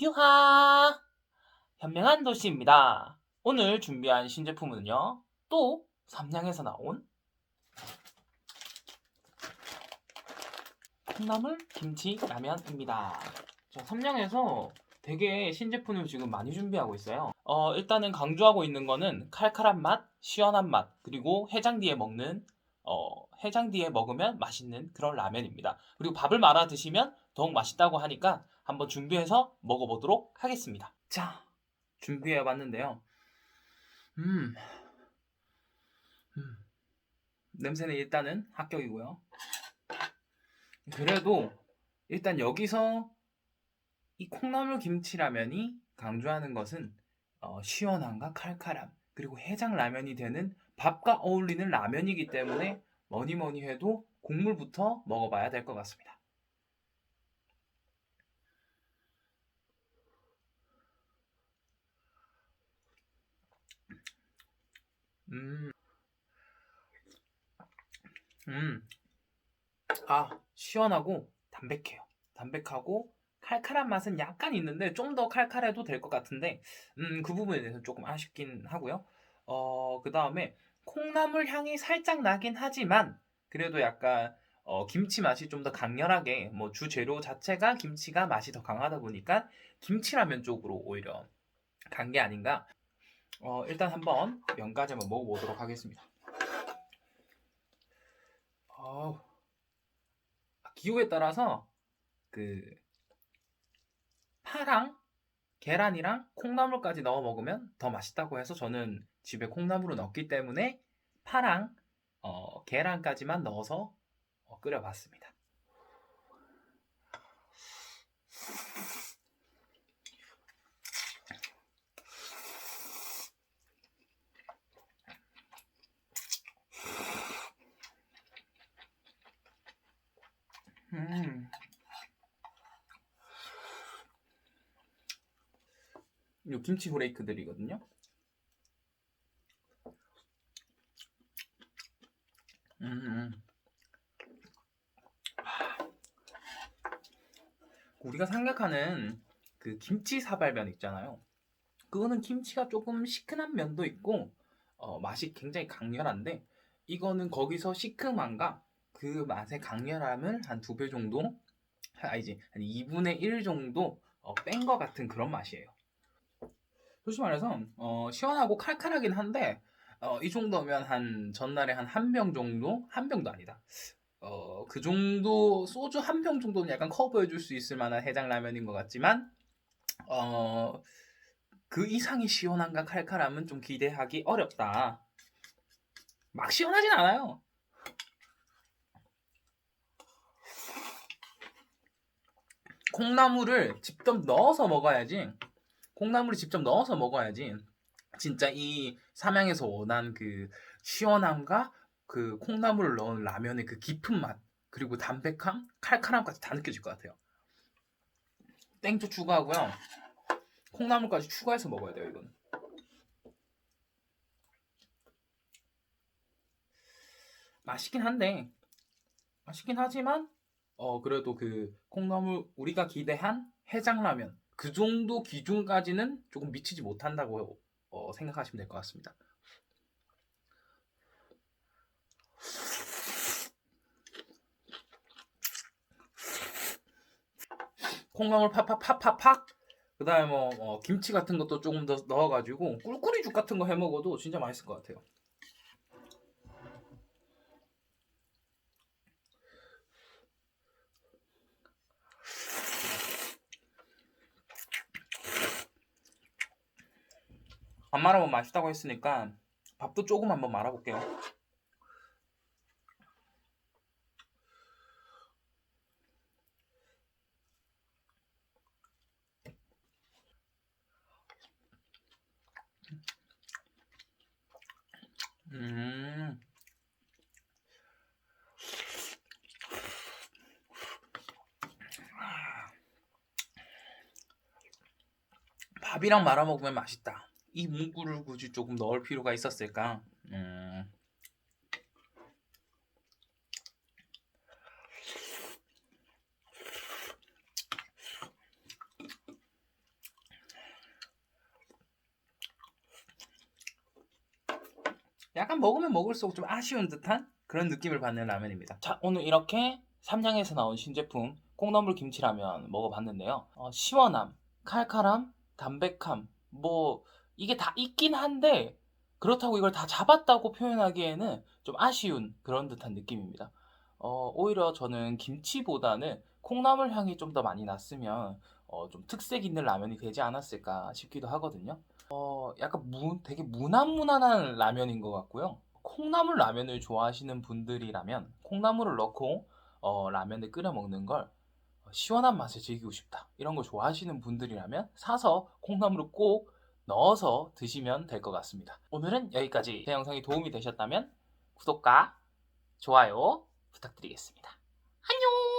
유하! 현명한 도시입니다. 오늘 준비한 신제품은요, 또 삼양에서 나온 콩나물 김치 라면입니다. 자, 삼양에서 되게 신제품을 지금 많이 준비하고 있어요. 어, 일단은 강조하고 있는 거는 칼칼한 맛, 시원한 맛, 그리고 해장 뒤에 먹는 어, 해장 뒤에 먹으면 맛있는 그런 라면입니다. 그리고 밥을 말아 드시면 더욱 맛있다고 하니까 한번 준비해서 먹어보도록 하겠습니다. 자, 준비해 봤는데요. 음, 음, 냄새는 일단은 합격이고요. 그래도 일단 여기서 이 콩나물 김치라면이 강조하는 것은 어, 시원함과 칼칼함 그리고 해장 라면이 되는 밥과 어울리는 라면이기 때문에 뭐니 뭐니 해도 국물부터 먹어봐야 될 것 같습니다. 음, 음, 아, 시원하고 담백해요. 담백하고 칼칼한 맛은 약간 있는데 좀 더 칼칼해도 될 것 같은데, 음, 그 부분에 대해서 조금 아쉽긴 하고요. 어, 그 다음에 콩나물 향이 살짝 나긴 하지만 그래도 약간 어, 김치 맛이 좀 더 강렬하게 뭐 주재료 자체가 김치가 맛이 더 강하다 보니까 김치라면 쪽으로 오히려 간 게 아닌가. 어, 일단 한번 면까지 한번 먹어보도록 하겠습니다. 어우, 기호에 따라서 그 파랑 계란이랑 콩나물까지 넣어 먹으면 더 맛있다고 해서 저는 집에 콩나물을 넣기 때문에 파랑 어, 계란까지만 넣어서 어, 끓여봤습니다. 음. 요 김치 후레이크들이거든요. 음, 음. 우리가 생각하는 그 김치 사발면 있잖아요. 그거는 김치가 조금 시큰한 면도 있고 어, 맛이 굉장히 강렬한데 이거는 거기서 시큼함과 그 맛의 강렬함을 한 두 배 정도 아니지 한 2분의 1 정도 어, 뺀 것 같은 그런 맛이에요. 솔직히 말해서 어, 시원하고 칼칼하긴 한데 어, 이 정도면 한 전날에 한 한 병 정도 한 병도 아니다. 어, 그 정도 소주 한 병 정도는 약간 커버해 줄 수 있을 만한 해장 라면인 것 같지만 어, 그 이상의 시원함과 칼칼함은 좀 기대하기 어렵다. 막 시원하진 않아요. 콩나물을 직접 넣어서 먹어야지. 콩나물을 직접 넣어서 먹어야지. 진짜 이 삼양에서 원한 그 시원함과 그 콩나물을 넣은 라면의 그 깊은 맛 그리고 담백함, 칼칼함까지 다 느껴질 것 같아요. 땡초 추가하고요. 콩나물까지 추가해서 먹어야 돼요, 이건. 맛있긴 한데 맛있긴 하지만 어 그래도 그 콩나물 우리가 기대한 해장라면 그 정도 기준까지는 조금 미치지 못한다고 어, 생각하시면 될 것 같습니다. 콩나물 팍팍팍팍팍 그 다음에 뭐 어, 김치 같은 것도 조금 더 넣어가지고 꿀꿀이죽 같은 거 해 먹어도 진짜 맛있을 것 같아요. 안 말아보면 맛있다고 했으니까 밥도 조금 한번 말아볼게요. 음. 밥이랑 말아 먹으면 맛있다. 이 문구를 굳이 조금 넣을 필요가 있었을까? 음. 약간 먹으면 먹을수록 좀 아쉬운 듯한 그런 느낌을 받는 라면입니다. 자, 오늘 이렇게 삼양에서 나온 신제품 콩나물 김치라면 먹어봤는데요. 어, 시원함, 칼칼함, 담백함, 뭐 이게 다 있긴 한데 그렇다고 이걸 다 잡았다고 표현하기에는 좀 아쉬운 그런 듯한 느낌입니다. 어, 오히려 저는 김치보다는 콩나물 향이 좀 더 많이 났으면 어, 좀 특색 있는 라면이 되지 않았을까 싶기도 하거든요. 어, 약간 무, 되게 무난무난한 라면인 것 같고요. 콩나물 라면을 좋아하시는 분들이라면 콩나물을 넣고 어, 라면을 끓여 먹는 걸 시원한 맛을 즐기고 싶다. 이런 거 좋아하시는 분들이라면 사서 콩나물을 꼭 넣어서 드시면 될 것 같습니다. 오늘은 여기까지. 제 영상이 도움이 되셨다면 구독과 좋아요 부탁드리겠습니다. 안녕!